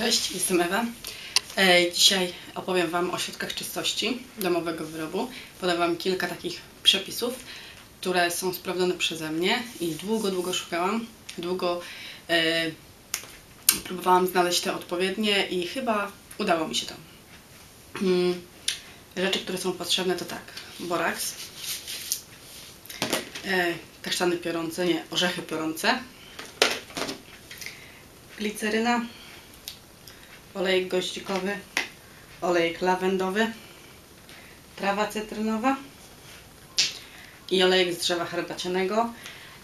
Cześć, jestem Ewa. E, Dzisiaj opowiem Wam o środkach czystości domowego wyrobu. Podam Wam kilka takich przepisów, które są sprawdzone przeze mnie i długo, długo szukałam. Długo e, próbowałam znaleźć te odpowiednie i chyba udało mi się to. Mm, Rzeczy, które są potrzebne to tak, boraks, e, kasztany piorące, nie, orzechy piorące, gliceryna, olejek goździkowy, olejek lawendowy, trawa cytrynowa i olejek z drzewa herbacianego.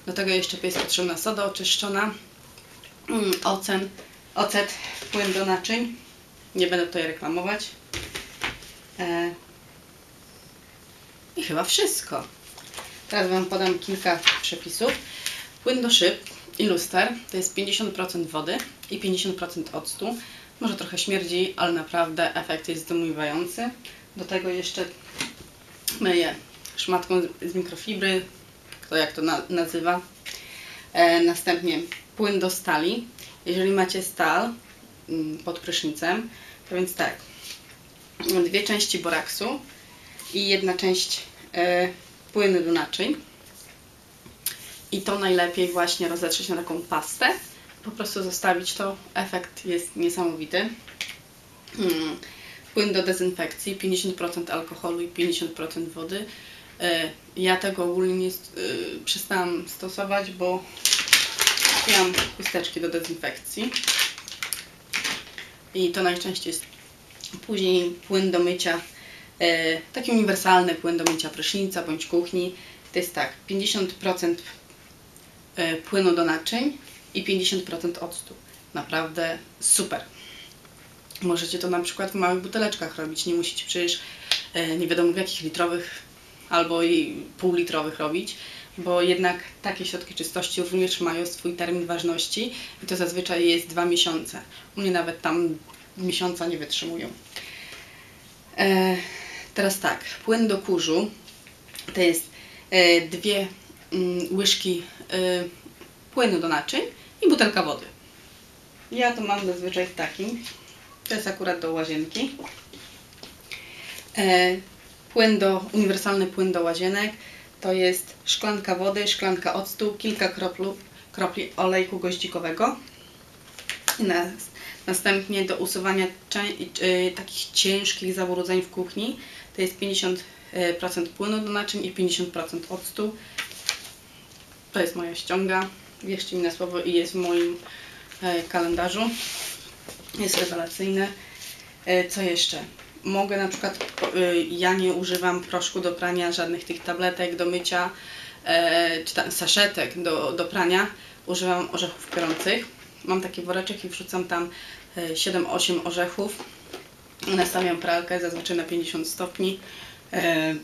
Do tego jeszcze jest potrzebna soda oczyszczona, mm, ocen, ocet, płyn do naczyń. Nie będę tutaj reklamować. E, I chyba wszystko. Teraz Wam podam kilka przepisów. Płyn do szyb i luster to jest 50% wody i 50% octu. Może trochę śmierdzi, ale naprawdę efekt jest zdumiewający. Do tego jeszcze myję szmatką z- mikrofibry, kto jak to na, nazywa. E, następnie płyn do stali. Jeżeli macie stal mm, pod prysznicem, to więc tak, dwie części boraksu i jedna część e, płynu do naczyń. I to najlepiej właśnie rozetrzeć na taką pastę. Po prostu zostawić to. Efekt jest niesamowity. Mm. Płyn do dezynfekcji, 50% alkoholu i 50% wody. E, Ja tego ogólnie nie, st- przestałam stosować, bo kupiłam chusteczki do dezynfekcji. I to najczęściej jest później płyn do mycia, e, taki uniwersalny płyn do mycia prysznica bądź kuchni. To jest tak, 50% e, płynu do naczyń i 50% octu. Naprawdę super. Możecie to na przykład w małych buteleczkach robić. Nie musicie przecież e, nie wiadomo w jakich litrowych albo i półlitrowych robić, bo jednak takie środki czystości również mają swój termin ważności i to zazwyczaj jest dwa miesiące. U mnie nawet tam miesiąca nie wytrzymują. E, teraz tak, płyn do kurzu to jest e, dwie mm, łyżki e, płynu do naczyń i butelka wody. Ja to mam zazwyczaj w takim. To jest akurat do łazienki. E, płyn do, uniwersalny płyn do łazienek to jest szklanka wody, szklanka octu, kilka kroplu, kropli olejku goździkowego. I nas, następnie do usuwania y, takich ciężkich zabrudzeń w kuchni to jest 50% płynu do naczyń i 50% octu. To jest moja ściąga. Wierzcie mi na słowo i jest w moim e, kalendarzu. Jest rewelacyjne. E, Co jeszcze? Mogę na przykład, y, ja nie używam proszku do prania, żadnych tych tabletek do mycia, e, czy tam saszetek do, do prania. Używam orzechów piorących. Mam taki woreczek i wrzucam tam e, 7-8 orzechów. Nastawiam pralkę zazwyczaj na 50 stopni. E,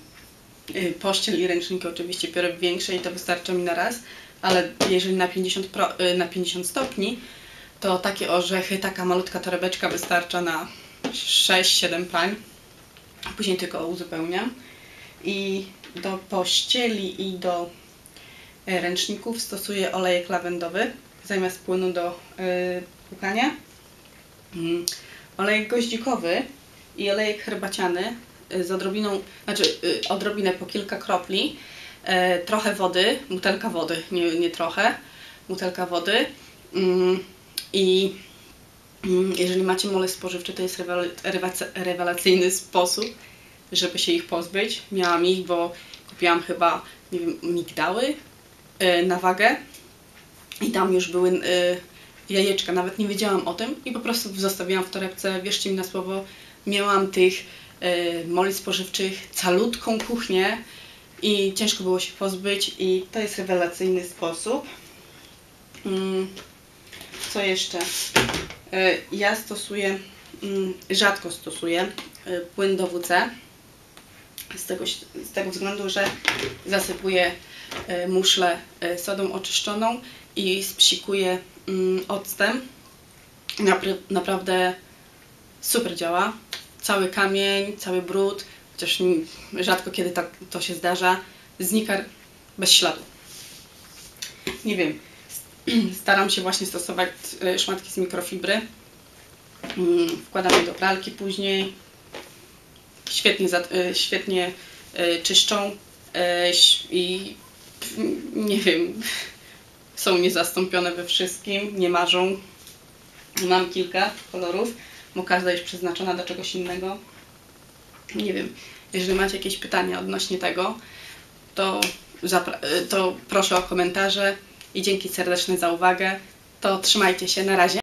Pościel i ręczniki oczywiście biorę większe i to wystarcza mi na raz, ale jeżeli na 50, pro, y, na 50 stopni, to takie orzechy, taka malutka torebeczka wystarcza na 6-7 pań. Później tylko uzupełniam. I do pościeli i do e, ręczników stosuję olejek lawendowy zamiast płynu do y, płukania. Mm. Olejek goździkowy i olejek herbaciany y, z odrobiną, znaczy y, odrobinę po kilka kropli, e, trochę wody, butelka wody, nie, nie trochę, butelka wody. Mm, i mm, jeżeli macie mole spożywcze, to jest rewelacyjny sposób, żeby się ich pozbyć. Miałam ich, bo kupiłam chyba, nie wiem, migdały e, na wagę. I tam już były y, jajeczka, nawet nie wiedziałam o tym i po prostu zostawiłam w torebce, wierzcie mi na słowo, miałam tych moli spożywczych calutką kuchnię i ciężko było się pozbyć i to jest rewelacyjny sposób. Mm, co jeszcze? Y, ja stosuję, mm, rzadko stosuję y, płyn do WC z tego, z tego względu, że zasypuję y, muszlę sodą oczyszczoną i spsikuję mm, octem. Napry- naprawdę super działa. Cały kamień, cały brud, chociaż rzadko kiedy tak to się zdarza, znika bez śladu. Nie wiem, staram się właśnie stosować y, szmatki z mikrofibry. Mm, Wkładamy do pralki później. Świetnie, y, świetnie y, czyszczą i nie wiem, są niezastąpione we wszystkim, nie marzą. Mam kilka kolorów, bo każda jest przeznaczona do czegoś innego. Nie wiem, jeżeli macie jakieś pytania odnośnie tego, to, y, to proszę o komentarze i dzięki serdeczne za uwagę. To trzymajcie się, na razie.